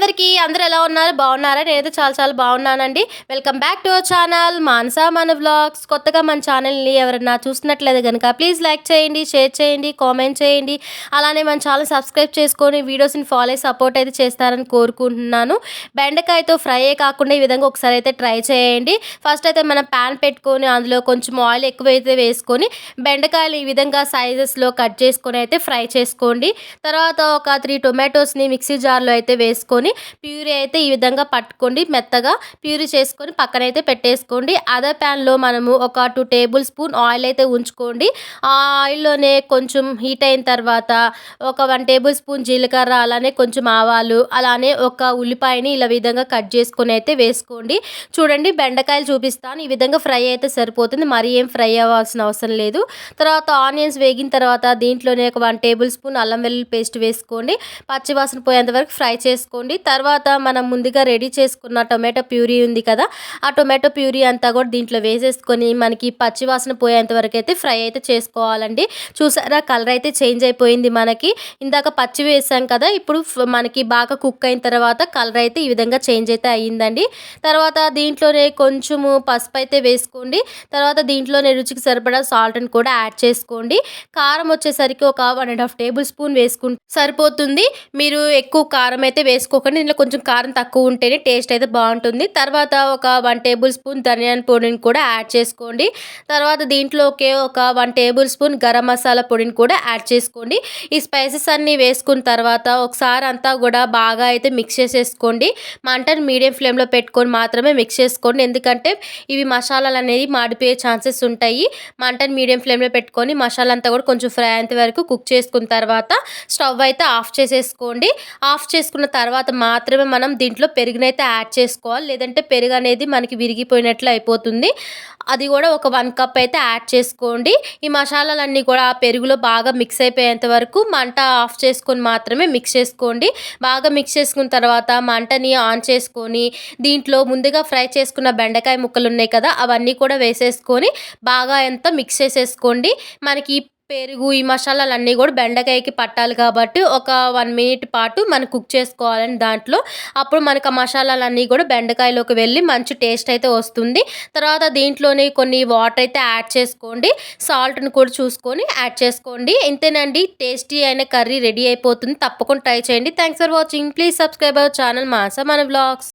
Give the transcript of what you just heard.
అందరికీ అందరు ఎలా ఉన్నారు? బాగున్నారా? నేనైతే చాలా చాలా బాగున్నానండి. Welcome back to our channel Manasa మన వ్లాగ్స్ కొత్తగా మన ఛానల్ని ఎవరైనా చూసినట్లయితే కనుక ప్లీజ్ లైక్ చేయండి షేర్ చేయండి కామెంట్ చేయండి. అలానే మన ఛానల్ సబ్స్క్రైబ్ చేసుకొని వీడియోస్ని ఫాలో అయ్యి సపోర్ట్ అయితే చేస్తారని కోరుకుంటున్నాను. బెండకాయతో ఫ్రై కాకుండా ఈ విధంగా ఒకసారి అయితే ట్రై చేయండి. ఫస్ట్ అయితే మనం ప్యాన్ పెట్టుకొని అందులో కొంచెం ఆయిల్ ఎక్కువైతే వేసుకొని బెండకాయలు ఈ విధంగా సైజెస్లో కట్ చేసుకొని అయితే ఫ్రై చేసుకోండి. తర్వాత ఒక త్రీ టొమాటోస్ని మిక్సీ జార్లో అయితే వేసుకొని ప్యూరీ అయితే ఈ విధంగా పట్టుకోండి. మెత్తగా ప్యూరీ చేసుకొని పక్కన అయితే పెట్టేసుకోండి. అదే ప్యాన్లో మనము ఒక టూ టేబుల్ స్పూన్ ఆయిల్ అయితే ఉంచుకోండి. ఆ ఆయిల్లోనే కొంచెం హీట్ అయిన తర్వాత ఒక వన్ టేబుల్ స్పూన్ జీలకర్ర అలానే కొంచెం ఆవాలు అలానే ఒక ఉల్లిపాయని ఇలా విధంగా కట్ చేసుకొని అయితే వేసుకోండి. చూడండి బెండకాయలు చూపిస్తాను. ఈ విధంగా ఫ్రై అయితే సరిపోతుంది. మరీ ఏం ఫ్రై అవ్వాల్సిన అవసరం లేదు. తర్వాత ఆనియన్స్ వేగిన తర్వాత దీంట్లోనే ఒక వన్ టేబుల్ స్పూన్ అల్లం వెల్లుల్లి పేస్ట్ వేసుకోండి. పచ్చివాసన పోయేంత వరకు ఫ్రై చేసుకోండి. తర్వాత మనం ముందుగా రెడీ చేసుకున్న టొమాటో ప్యూరీ ఉంది కదా ఆ టొమాటో ప్యూరీ అంతా కూడా దీంట్లో వేసేసుకొని మనకి పచ్చివాసన పోయేంత వరకు అయితే ఫ్రై అయితే చేసుకోవాలండి. చూసారా కలర్ అయితే చేంజ్ అయిపోయింది మనకి. ఇందాక పచ్చి వేసాం కదా ఇప్పుడు మనకి బాగా కుక్ అయిన తర్వాత కలర్ అయితే ఈ విధంగా చేంజ్ అయితే అయ్యిందండి. తర్వాత దీంట్లోనే కొంచెము పసుపు అయితే వేసుకోండి. తర్వాత దీంట్లోనే రుచికి సరిపడా సాల్ట్ని కూడా యాడ్ చేసుకోండి. కారం వచ్చేసరికి ఒక one and half tablespoon వేసుకుంటే సరిపోతుంది. మీరు ఎక్కువ కారం అయితే వేసుకోకండి దీనిలో కొంచెం కారం తక్కువ ఉంటేనే టేస్ట్ అయితే బాగుంటుంది. తర్వాత ఒక వన్ టేబుల్ స్పూన్ ధనియాల పొడిని కూడా యాడ్ చేసుకోండి. తర్వాత దీంట్లోకే ఒక one tablespoon garam masala పొడిని కూడా యాడ్ చేసుకోండి. ఈ స్పైసెస్ అన్నీ వేసుకున్న తర్వాత ఒకసారి అంతా కూడా బాగా అయితే మిక్స్ చేసేసుకోండి. మంటను మీడియం ఫ్లేమ్లో పెట్టుకొని మాత్రమే మిక్స్ చేసుకోండి. ఎందుకంటే ఇవి మసాలాలు అనేది మాడిపోయే ఛాన్సెస్ ఉంటాయి. మంటను మీడియం ఫ్లేమ్లో పెట్టుకొని మసాలా అంతా కూడా కొంచెం ఫ్రై అయ్యేంత వరకు కుక్ చేసుకున్న తర్వాత స్టవ్ అయితే ఆఫ్ చేసేసుకోండి. ఆఫ్ చేసుకున్న తర్వాత మాత్రమే మనం దీంట్లో పెరుగునైతే యాడ్ చేసుకోవాలి. లేదంటే పెరుగు అనేది మనకి విరిగిపోయినట్లు అయిపోతుంది. అది కూడా ఒక వన్ కప్ అయితే యాడ్ చేసుకోండి. ఈ మసాలాలన్నీ కూడా ఆ పెరుగులో బాగా మిక్స్ అయిపోయేంత వరకు మంట ఆఫ్ చేసుకొని మాత్రమే మిక్స్ చేసుకోండి. బాగా మిక్స్ చేసుకున్న తర్వాత మంటని ఆన్ చేసుకొని దీంట్లో ముందుగా ఫ్రై చేసుకున్న బెండకాయ ముక్కలు ఉన్నాయి కదా అవన్నీ కూడా వేసేసుకొని బాగా ఎంత మిక్స్ చేసేసుకోండి. మనకి పెరుగు ఈ మసాలాలు అన్నీ కూడా బెండకాయకి పట్టాలి కాబట్టి ఒక వన్ మినిట్ పాటు మనం కుక్ చేసుకోవాలని దాంట్లో. అప్పుడు మనకు ఆ మసాలాలన్నీ కూడా బెండకాయలోకి వెళ్ళి మంచి టేస్ట్ అయితే వస్తుంది. తర్వాత దీంట్లోనే కొన్ని వాటర్ అయితే యాడ్ చేసుకోండి. సాల్ట్ని కూడా చూసుకొని యాడ్ చేసుకోండి. ఇంతేనండి. టేస్టీ అయిన కర్రీ రెడీ అయిపోతుంది. తప్పకుండా ట్రై చేయండి. Thanks for watching. Please subscribe our channel Manasa మన బ్లాగ్స్